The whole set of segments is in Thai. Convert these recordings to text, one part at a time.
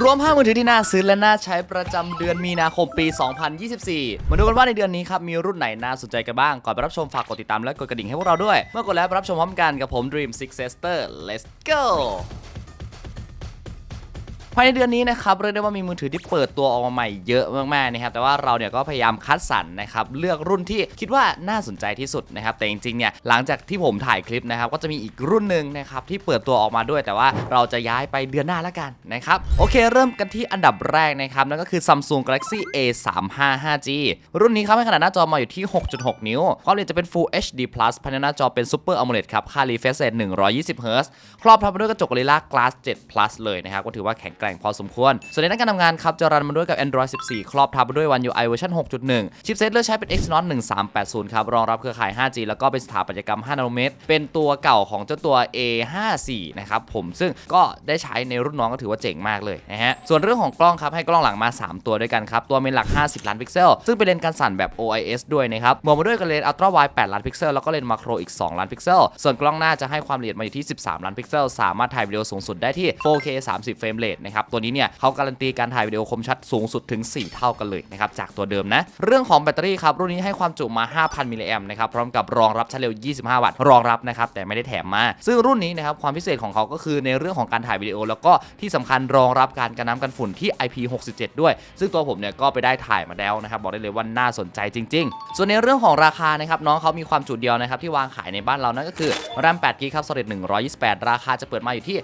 รวม 5 มือถือที่น่าซื้อและน่าใช้ประจำเดือนมีนาคมปี 2024 มาดูกันว่าในเดือนนี้ครับ มีรุ่นไหนน่าสนใจกันบ้าง ก่อนไปรับชมฝากกดติดตามและกดกระดิ่งให้พวกเราด้วย เมื่อกดแล้วไปรับชมพร้อมกันกับผม Dream Six Sister let's go ภายในเดือนนี้นะครับเรียกได้ว่ามีมือถือที่เปิดตัวออกมาใหม่เยอะมากๆนะครับแต่ว่าเราเนี่ยก็พยายามคัดสรรนะครับเลือกรุ่นที่คิดว่าน่าสนใจที่สุดนะครับแต่จริงๆเนี่ยหลังจากที่ผมถ่ายคลิปนะครับก็จะมีอีกรุ่นหนึ่งนะครับที่เปิดตัวออกมาด้วย แต่ว่าเราจะย้ายไปเดือนหน้าแล้วกันนะครับโอเค เริ่มกันที่อันดับแรกนะครับนั่นก็คือ Samsung Galaxy A 3 5 5G รุ่นนี้ครับให้ขนาดหน้าจอมาอยู่ที่ 6.6 นิ้วความละเอียดจะเป็น Full HD Plus ภายในหน้าจอเป็น Super AMOLED ครับค่า refresh rate 120 Hz ครอบทับมด้วยกระจก Gorilla Glass 7 Plus เลยนะครับก็ถือว่าแข็งกร่งพอสมควร ส่วนในด้านการทำงานครับจะรันมาด้วยกับ Android 14 ครอบทับมาด้วย One UI เวอร์ชัน6.1 ชิปเซตเลือกใช้เป็น Exynos 1380 ครับรองรับเครือข่าย 5G แล้วก็เป็นสถาปัตยกรรม 5 นาโนเมตร เป็นตัวเก่าของเจ้าตัว A54 นะครับผมซึ่งก็ได้ใช้ในรุ่นน้องก็ถือว่าเจ๋งมากเลยนะฮะส่วนเรื่องของกล้องครับให้กล้องหลังมา 3 ตัวด้วยกันครับตัวเมนหลัก 50 ล้านพิกเซล ซึ่งเป็นเลนส์การสั่นแบบ OIS ด้วยนะครับบวกมาด้วยกับเลนส์อัลตร้าไวด์8ล้านพิกเซลแล้วก็เลนส์มาโครอีก 2 ล้านพิกเซล ส่วนกล้องหน้าจะให้ความละเอียดมาอยู่ที่ 13 ล้านพิกเซล สามารถถ่ายวิดีโอสูงสุดได้ที่ 4K 30 เฟรมเรทนะครับตัวนี้เนี่ยเขาการันตีการถ่ายวิดีโอคมชัดสูงสุดถึง 4 เท่ากันเลยนะครับจากตัวเดิมนะ เรื่องของแบตเตอรี่ครับรุ่นนี้ให้ความจุมา 5,000 มิลลิแอมป์นะครับพร้อมกับรองรับชาร์จเร็ว 25 วัตต์รองรับนะครับแต่ไม่ได้แถมมา ซึ่งรุ่นนี้นะครับความพิเศษของเขาก็คือในเรื่องของการถ่ายวิดีโอ แล้วก็ที่สำคัญรองรับการกันน้ำกันฝุ่นที่ IP67 ด้วย ซึ่งตัวผมเนี่ยก็ไปได้ถ่ายมาแล้วนะครับบอกได้เลยว่าน่าสนใจจริง ๆ ส่วนในเรื่องของราคานะครับน้องเขามีความจุเดียวนะครับที่วางขายในบ้านเรานั่นก็คือ RAM 8 g b ครับ Storage 128 ราคาจะเปิดมาอยู่ที่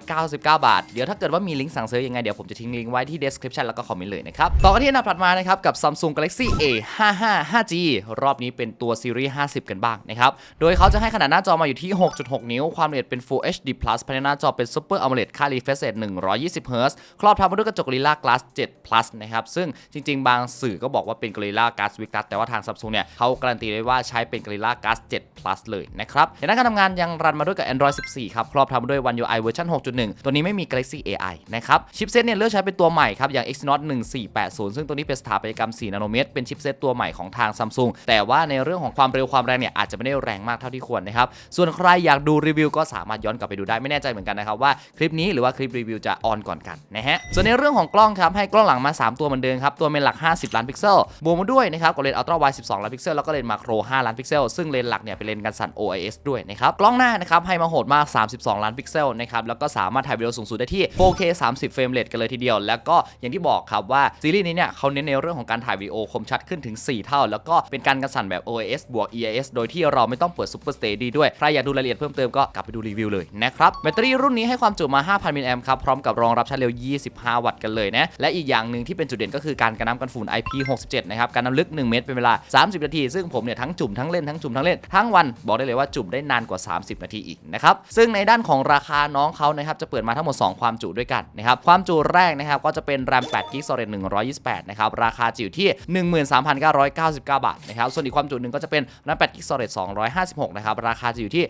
11,999 บาทเดี๋ยวถ้าเกิดว่ามีลิงก์สั่งซื้อยังไงเดี๋ยวผมจะทิ้งลิงก์ไว้ที่ description แล้วก็คอมเมนต์เลยนะครับต่อกันที่อันดับถัดมานะครับกับ Samsung Galaxy A 5 5 5G รอบนี้เป็นตัวซีรีส์50 กันบ้างนะครับโดยเขาจะให้ขนาดหน้าจอมาอยู่ที่ 6.6 นิ้ว ความละเอียดเป็น Full HD Plus ภายในหน้าจอเป็น Super AMOLED ค่า refresh rate 120 Hz ครอบทับมาด้วยกระจก Gorilla Glass 7 Plus นะครับซึ่งจริง ๆ บางสื่อก็บอกว่าเป็น Gorilla Glass Victus แต่ว่าทาง Samsung เนี่ยเขาการันตีได้ว่าใช้เป็น Gorilla Glass 7 Plus เลยนะครับในด้านการทำงานยังรันมาด้วยกับ Android 14 ครับครอบทับมาด้วย One UI เวอร์ชัน6.1 ตัวนี้ไม่มี Galaxy AI นะครับชิปเซตเนี่ยเลือกใช้เป็นตัวใหม่ครับอย่าง Exynos 1480 ซึ่งตัวนี้เป็นสถาปัตยกรรม 4 นาโนเมตร เป็นชิปเซตตัวใหม่ของทาง Samsung แต่ว่าในเรื่องของความเร็วความแรงเนี่ยอาจจะไม่ได้แรงมากเท่าที่ควรนะครับส่วนใครอยากดูรีวิวก็สามารถย้อนกลับไปดูได้ไม่แน่ใจเหมือนกันนะครับว่าคลิปนี้หรือว่าคลิปรีวิวจะออนก่อนกันนะฮะส่วนในเรื่องของกล้องครับให้กล้องหลังมา 3 ตัวเหมือนเดิมครับตัวเมนหลัก 50 ล้านพิกเซลบวกมาด้วยนะครับกับเลนส์อัลตร้าไวด์12 ล้านพิกเซลแล้วก็เลนส์มาโคร 5 ล้านพิกเซลซึ่งเลนส์หลักเนี่ยเป็นเลนส์กันสั่น OIS ด้วยนะครับกล้องหน้านะครับให้มาโหดมาก 32 ล้านพิกเซลนะครับแล้วก็สามารถถ่ายวิดีโอสูงสุดได้ที่ 4K 30 เฟรมเรทกันเลยทีเดียว แล้วก็อย่างที่บอกครับว่าซีรีส์นี้เนี่ยเขาเน้นในเรื่องของการถ่ายวิดีโอคมชัดขึ้นถึง 4 เท่า แล้วก็เป็นการกันสั่นแบบ OIS บวก EIS โดยที่เราไม่ต้องเปิด Super Steady ด้วย ใครอยากดูรายละเอียดเพิ่มเติมก็กลับไปดูรีวิวเลยนะครับแบตเตอรี่รุ่นนี้ให้ความจุมา 5,000 มิลลิแอมป์ครับพร้อมกับรองรับชาร์จเร็ว 25 วัตต์กันเลยนะและอีกอย่างหนึ่งที่เป็นจุดเด่นก็คือการกันน้ำกันฝุ่น IP67 นะครับการน้ำลึก 1 เมตรเป็นเวลา 30 นาที ซึ่งผมเนี่ยทั้งจุ่มทั้งเล่นทั้งจุ่มทั้งเล่นทั้งวันบอกได้เลยว่าจุ่มได้นานกว่า 30 นาทีอีกนะครับซึ่งในด้านของราคาน้องเขานะครับจะเปิดมาทั้งหมด2ความจุด้วยกันนะครับความจุแรกนะครับก็จะเป็น RAM 8 g b Storage 128 นะครับราคาจะอยู่ที่ 13,999 บาทนะครับส่วนอีกความจุหนึ่งก็จะเป็น RAM 8 g b Storage 256 นะครับราคาจะอยู่ที่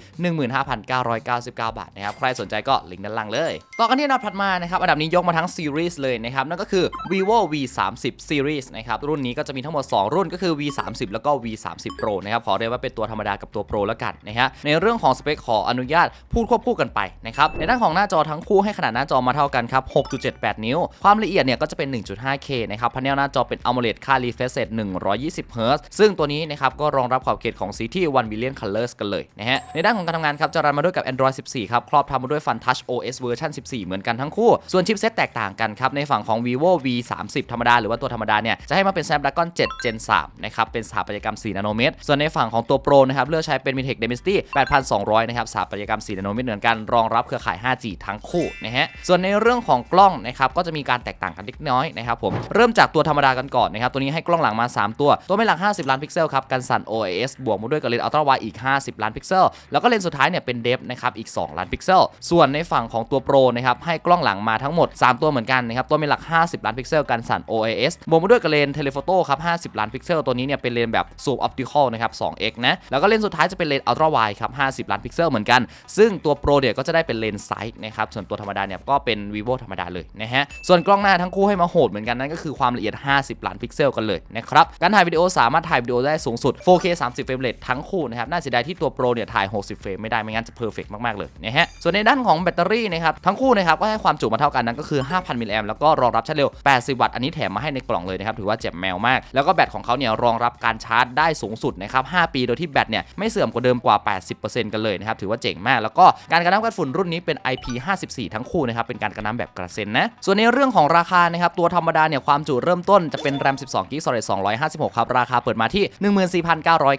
15,999 บาทนะครับใครสนใจก็ลิงก์ด้านล่างเลย ต่อกันที่อันดับถัดมานะครับอันดับนี้ยกมาทั้งซีรีส์เลยนะครับนั่นก็คือ vivo v 3 0 series นะครับรุ่นนี้ก็จะมีทั้งหมด 2 รุ่นก็คือ v 3 0แล้วก็ v 3 0 pro นะครับขอเรียกว่าเป็นตัวธรรมดากับตัว pro แล้วกันนะฮะในเรื่องของสเปคขออนุญาตพูดควบคู่กันไปนะครับในด้านของหน้าจอทั้งคู่ให้ขนาดหน้าจอมาเท่ากันครับ 6.78 นิ้ว ความละเอียดเนี่ยก็จะเป็น 1.5K นะครับพาเนลหน้าจอเป็น AMOLED ค่า refresh rate 120 Hz ซึ่งตัวนี้นะครับก็รองรับขอบเขตของสีที่ 1 billion colors กันเลยนะฮะ ในด้านของการทำงานครับจะรันมาด้วยกับ Android 14 ครับ ครอบทำมาด้วย Fun Touch OS เวอร์ชัน14 เหมือนกันทั้งคู่ ส่วนชิปเซตแตกต่างกันครับในฝั่งของ vivo v 3 0ธรรมดาหรือว่าตัวธรรมดาเนี่ยจะให้มาเป็น Snapdragon 7 Gen 3นะครับเป็นสถาปัตยกรรม4นาโนเมตร ส่วนในฝั่งของตัว Pro นะครับเลือกใช้เป็น Mitech Dimensity 8200 นะครับสถาปัตยกรรม4นาโนเมตรเหมือนกันรองรับเครือข่าย 5G ทั้งคู่นะฮะส่วนในเรื่องของกล้องนะครับก็จะมีการแตกต่างกันเล็กน้อยนะครับผมเริ่มจากตัวธรรมดากันก่อนนะครับตัวนี้ให้กล้องหลังมา 3 ตัว ตัวไม่หลัก 50 ล้านพิกเซลครับกันสั่น OIS บวกมาด้วยกับเลนส์อัลตร้าไวอีก 50 ล้านพิกเซล แล้วก็เลนส์สุดท้ายเนี่ยเป็นเดฟนะครับอีก 2 ล้านพิกเซล ส่วนในฝั่งของตัว Pro นะครับให้กล้องหลังมาทั้งหมด 3 ตัวเหมือนกันนะครับตัวไม่หลัก 50 ล้านพิกเซลกันสั่น OIS บวกมาด้วยกับเลนส์เทเลโฟโต้ครับ50 ล้านพิกเซลตัวนี้เนี่ยเป็นเลนส์แบบซูมออปติคอลนะครับ 2x นะแล้วก็เลนส์สุดท้ายจะเป็นเลนส์อัลตร้าไวครับ50 ล้านพิกเซลเหมือนกัน ซึ่งตัว Pro เนี่ยก็จะได้เป็นเลนส์ไซส์นะครับส่วนตัวธรรมดาเนี่ยก็เป็น vivo ธรรมดาเลยนะฮะ ส่วนกล้องหน้าทั้งคู่ให้มาโหดเหมือนกันนั่นก็คือความละเอียด 50 ล้านพิกเซลกันเลยนะครับ การถ่ายวิดีโอสามารถถ่ายวิดีโอได้สูงสุด 4K 30 เฟรมเรททั้งคู่นะครับ น่าเสียดายที่ตัว Pro เนี่ยถ่าย 60 เฟรมไม่ได้ ไม่งั้นจะเพอร์เฟกมากๆเลยนะฮะ ส่วนในด้านของแบตเตอรี่นะครับทั้งคู่นะครับก็ให้ความจุมาเท่ากันนั่นก็คือ 5,000 มิลลิแอมแล้วก็รองรับชาร์จเร็ว 80 วัตต์อันนี้แถมมาให้ในกล่องเลยนะครับถือว่าเจ็บแมวมาก แล้วก็แบตของเขาเนี่ยรองรับการชาร์จได้สูงสุดนะครับ 5 ปีโดยที่แบตเนี่ยไม่เสื่อมกว่าเดิมกว่า 80%กันเลยนะครับถือว่าเจ๋งมาก แล้วก็การกันน้ำกันฝุ่นรุ่นนี้เป็น IP54 ทั้งคูนะครับเป็นการกันน้ำแบบกระเซ็นนะส่วนในเรื่องของราคานะครับตัวธรรมดาเนี่ยความจุเริ่มต้นจะเป็น RAM 12 g b Storage 256ครับราคาเปิดมาที่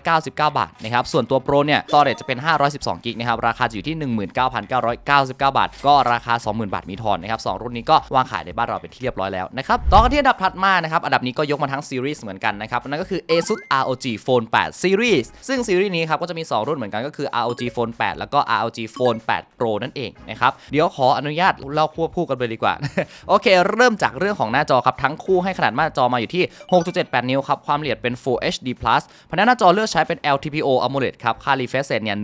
14,999 บาทนะครับส่วนตัว Pro เนี่ย Storage จะเป็น 512 g b นะครับราคาจะอยู่ที่ 19,999 บาท ก็ราคา 20,000 บาทมีทอนนะครับสองรุ่นนี้ก็วางขายในบ้านเราเป็นที่เรียบร้อยแล้วนะครับต่อกันที่อันดับถัดมานะครับอันดับนี้ก็ยกมาทั้งซีรีส์เหมือนกันนะครับนั่นก็คือ ASUS ROG Phone 8 Series ซึ่งซีรีส์นี้ครับก็จะมี 2 รุ่นเหมือนกันก็คือ ROG Phone 8 แล้วก็ ROG Phone 8 Pro นั่นเองนะครับเดี๋ยวขออนุญาตเล่าควบคู่กันไปดีกว่า โอเค เริ่มจากเรื่องของหน้าจอครับ ทั้งคู่ให้ขนาดหน้าจอมาอยู่ที่ 6.78 นิ้วครับ ความละเอียดเป็น Full HD Plus พนักหน้าจอเลือกใช้เป็น LTPO AMOLED ครับ ค่า refresh rate เนี่ย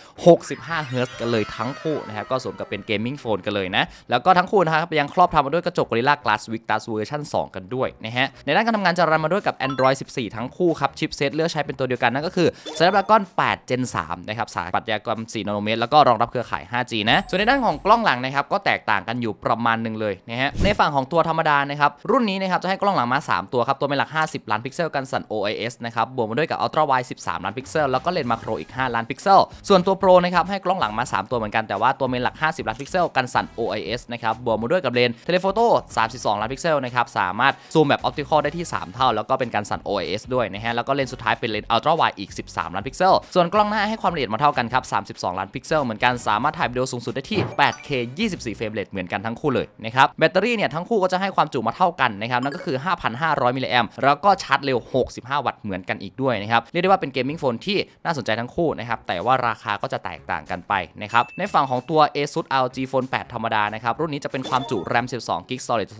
165 Hz กันเลยทั้งคู่นะครับ ก็สมกับเป็นเกมมิ่งโฟนกันเลยนะ แล้วก็ทั้งคู่นะครับยังครอบทำมาด้วยกระจก Gorilla Glass Victus เวอร์ชัน2กันด้วยนะฮะ ในด้านการทำงานจะรันมาด้วยกับ Android 14 ทั้งคู่ครับ ชิปเซตเลือกใช้เป็นตัวเดียวกันนั่นก็คือ Snapdragon 8 Gen 3 นะครับ สายปัญญากรรม4นาโนเมตร แล้วก็รองรับเครือข่าย 5G นะ ส่วนในด้านของกล้องหลังนะครับก็แตกต่างกันอยู่ประมาณหนึ่งเลยนะฮะในฝั่งของตัวธรรมดานะครับรุ่นนี้นะครับจะให้กล้องหลังมา 3 ตัวครับตัวเป็นหลัก 50 ล้านพิกเซลกันสั่น OIS นะครับบวกมาด้วยกับ Ultra Wide 13 ล้านพิกเซลแล้วก็เลนส์มาโครอีก 5 ล้านพิกเซลส่วนตัว Pro นะครับให้กล้องหลังมา 3 ตัวเหมือนกันแต่ว่าตัวเป็นหลัก 50 ล้านพิกเซลกันสั่น OIS นะครับบวกมาด้วยกับเลนส์เทเลโฟโต้32 ล้านพิกเซลนะครับสามารถซูมแบบออปติคอลได้ที่ 3 เท่า แล้วก็เป็นการสั่น OIS ด้วยนะฮะแล้วก็เลนส์สุดท้ายเป็นเลนส์ Ultra Wide อีก 13 ล้านพิกเซลส่วนกล้องหน้าให้ความละเอียดมาเท่ากันครับ32 ล้านพิกเซลเหมือนกันสามารถถ่ายวิดีโอสูงสุดได้ที่ 8K 24เฟรมเรทเหมือนกันทั้งคู่เลยนะครับแบตเตอรี่เนี่ยทั้งคู่ก็จะให้ความจุมาเท่ากันนะครับนั่นก็คือ 5,500 มิลลิแอมแล้วก็ชาร์จเร็ว 65 วัตต์เหมือนกันอีกด้วยนะครับเรียกได้ว่าเป็นเกมมิ่งโฟนที่น่าสนใจทั้งคู่นะครับแต่ว่าราคาก็จะแตกต่างกันไปนะครับในฝั่งของตัว ASUS ROG Phone 8 ธรรมดานะครับรุ่นนี้จะเป็นความจุ RAM 12 g b Storage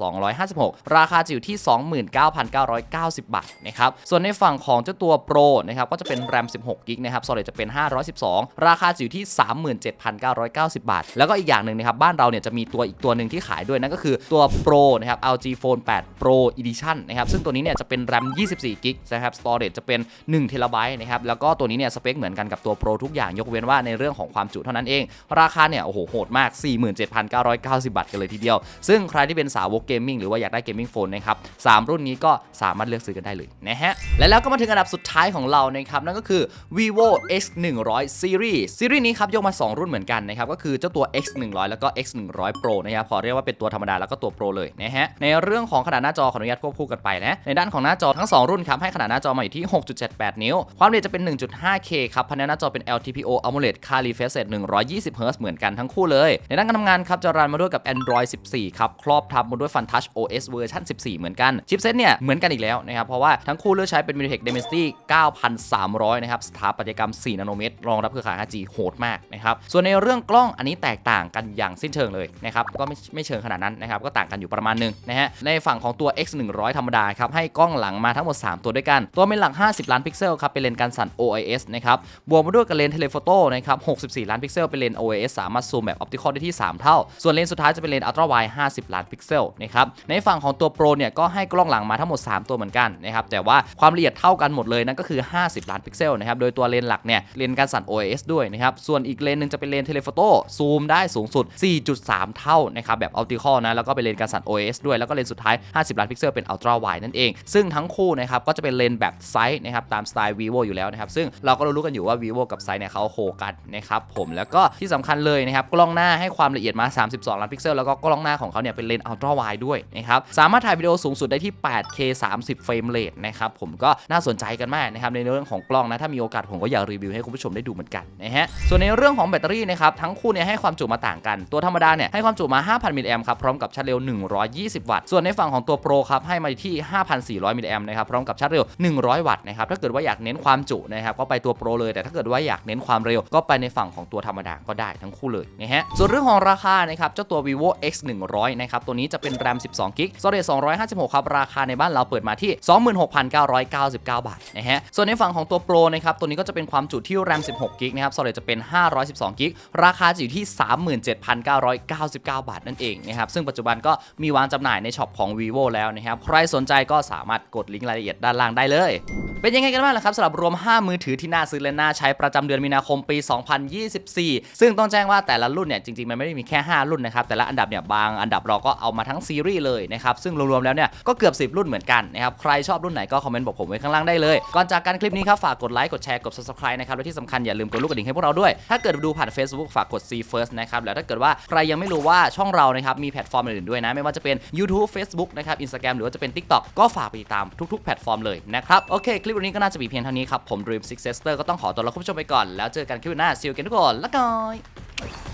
256 ราคาจะอยู่ที่ 29,990 บาทนะครับส่วนในฝั่งของเจ้าตัว Pro นะครับก็จะเป็น RAM 16 g b นะครับ Storage จะเป็น 512 ราคาจะอยู่ที่ 37,990 บาท แล้วก็อีกอย่างหนึ่งนะครับบ้านเราเนี่ยจะมีตัวอีกตัวหนึ่งที่ขายด้วยนั่นก็คือตัว Pro นะครับ LG Phone 8 Pro Edition นะครับซึ่งตัวนี้เนี่ยจะเป็น RAM 24 g b นะครับ Storage จะเป็น1 t b นะครับแล้วก็ตัวนี้เนี่ยสเปคเหมือนกันกับตัว Pro ทุกอย่างยกเว้นว่าในเรื่องของความจุเท่านั้นเอง ราคาเนี่ยโอ้โหโหดมาก 47,990 บาทกันเลยทีเดียว ซึ่งใครที่เป็นสาวกเกมมิ่งหรือว่าอยากได้เกมมิ่งโฟนนะครับสามรุ่นนี้ก็สามารถเลือกซื้อกันได้เลยนะฮะและแล้วก็มาถึงอันดับสุดท้ายของเรานะครับนั่นก็คือ vivo x 1 0 0 series ซีรีส์นี้ครับยกมา 2 รุ่นเหมือนกันนะครับก็คือเจ้าตัว x 1 0 0แล้วก็ x 1 100 pro นะครับขอเรียกว่าเป็นตัวธรรมดาแล้วก็ตัว pro เลยนะฮะในเรื่องของขนาดหน้าจอขออนุญาตควบคู่กันไปนะในด้านของหน้าจอทั้ง 2 รุ่นครับให้ขนาดหน้าจอมาอยู่ที่ 6.78 นิ้ว ความละเอียดจะเป็น 1.5K ครับพนักหน้าจอเป็น LTPO AMOLED ค่า refresh 120 Hz เหมือนกันทั้งคู่เลย ในด้านการทำงานครับจะรันมาด้วยกับ Android 14 ครับครอบทับมาด้วย FunTouch OS เวอร์ชัน14 เหมือนกันชิปเซตเนี่ยเหมือนกันอีกแล้วนะครับเพราะว่าทั้งคู่เลือกใช้เป็น MediaTek Dimensity 9300 นะครับสถาปัตยกรรม 4 นาโนเมตรรองรับเครือข่าย 5G โหดมากนะครับส่วนในเรื่องกล้องอันนี้แตกต่างกันอย่างสิ้นเชิงเลยนะครับก็ไม่ไม่เชิงขนาดนั้นนะครับก็ต่างกันอยู่ประมาณหนึงนะฮะในฝั่งของตัว X 100ธรรมดาครับให้กล้องหลังมาทั้งหมด 3 ตัวด้วยกัน ตัวเป็นหลัก50 ล้านพิกเซลครับเป็นเลนส์การสั่น OIS นะครับบวกมาด้วยกับเลนส์เทเลโฟโต้นะครับ64 ล้านพิกเซลเป็นเลนส์ OIS สามารถซูมแบบออปติคอลได้ที่ 3 เท่า ส่วนเลนส์สุดท้ายจะเป็นเลนส์ Ultra Wide 50 ล้านพิกเซลนะครับในฝั่งของตัว Pro เนี่ยก็ให้กล้องหลังมาทั้งหมด 3 ตัวเหมือนกันนะครับแต่ว่าความละเอียดเท่ากันหมดเลยนั่นก็คือ 50 ล้านพิกเซลนะครับโดยตัวเลนส์หลักเนี่ยเลนส์การสั่น OIS ด้วยนะครับส่วนอีกเลนส์นึงจะเป็นเลนส์เทเลโฟโต้ซูมได้สูงสุด3 เท่านะครับแบบออปติคอลนะแล้วก็เป็นเลนส์การสั่น OS ด้วยแล้วก็เลนส์สุดท้าย 50 ล้านพิกเซลเป็น Ultra Wide นั่นเอง ซึ่งทั้งคู่นะครับก็จะเป็นเลนส์แบบไซส์นะครับตามสไตล์ vivo อยู่แล้วนะครับซึ่งเราก็รู้กันอยู่ว่า vivo กับไซส์เนี่ยเขาโคกันนะครับผมแล้วก็ที่สำคัญเลยนะครับกล้องหน้าให้ความละเอียดมา 32 ล้านพิกเซลแล้วก็กล้องหน้าของเขาเนี่ยเป็นเลนส์ Ultra Wide ด้วยนะครับสามารถถ่ายวิดีโอสูงสุดได้ที่ 8K 30 เฟรมเรทนะครับผมก็น่าสนใจกันมากนะครับในเรื่องของกล้องนะถ้ามีโอกาสผมก็อยากรีวิวให้คุณผู้ชมได้ดูเหมือนกันนะฮะส่วนในเรื่องของแบตเตอรี่นะครับทั้งคู่เนี่ยให้ความจุมาต่างกันตัวธรรมดาเนี่ยให้ความจุมา 5,000มิลลิแอมครับพร้อมกับชาร์จเร็ว 120 วัตต์ ส่วนในฝั่งของตัว Pro ครับให้มาที่ 5,400มิลลิแอมนะครับพร้อมกับชาร์จเร็ว 100 วัตต์นะครับถ้าเกิดว่าอยากเน้นความจุนะครับก็ไปตัว Pro เลยแต่ถ้าเกิดว่าอยากเน้นความเร็วก็ไปในฝั่งของตัวธรรมดาก็ได้ทั้งคู่เลยนะฮะส่วนเรื่องของราคานะครับเจ้าตัว vivo x 100นะครับตัวนี้จะเป็น RAM 12 g b storage 256 ครับราคาในบ้านเราเปิดมาที่ 26,999 บาทนะฮะส่วนในฝั่งของตัว Pro นะครับตัวนี้ก็จะเป็นความจุที่ RAM 16 g b นะครับ storage จะเป็น 512 g b ราคาจะอยู่ที่ 37,999 199 บาทนั่นเองนะครับซึ่งปัจจุบันก็มีวางจำหน่ายในช็อปของ vivo แล้วนะครับใครสนใจก็สามารถกดลิงก์รายละเอียดด้านล่างได้เลย เป็นยังไงกันบ้างล่ะครับสำหรับรวม 5 มือถือที่น่าซื้อและน่าใช้ประจำเดือนมีนาคมปี 2024 ซึ่งต้องแจ้งว่าแต่ละรุ่นเนี่ยจริงๆ มันไม่ได้มีแค่ 5 รุ่นนะครับแต่ละอันดับเนี่ยบางอันดับเราก็เอามาทั้งซีรีส์เลยนะครับซึ่งรวมๆแล้วเนี่ยก็เกือบ 10 รุ่นเหมือนกันนะครับใครชอบรุ่นไหนก็คอมเมนต์บอกผมไว้ข้างล่างได้เลยก่อนจากการคลิปนี้ครับฝากกดไลค์กดแชร์กด subscribe นะครับและที่สำคัญอย่าลืมกดลูกกระดิ่งให้พวกเราด้วย ถ้าเกิดดูผ่าน Facebook ฝากกด see first นะครับแล้วถ้าเกิดว่าใครยังไม่รู้ว่าช่องเรานะครับมีแพลตฟอร์มอื่นๆด้วยนะ ไม่ว่าจะเป็น YouTube Facebook นะครับ Instagram หรือว่าจะเป็น TikTok ก็ฝากไปติดตามทุกๆแพลตฟอร์มเลยนะครับโอเคคลิปวันนี้ก็น่าจะมีเพียงเท่านี้ครับ ผม Dream Successor ก็ต้องขอตัวลาคุณผู้ชมไปก่อน แล้วเจอกันคลิปหน้าซิลกันทุกคนแล้วกัน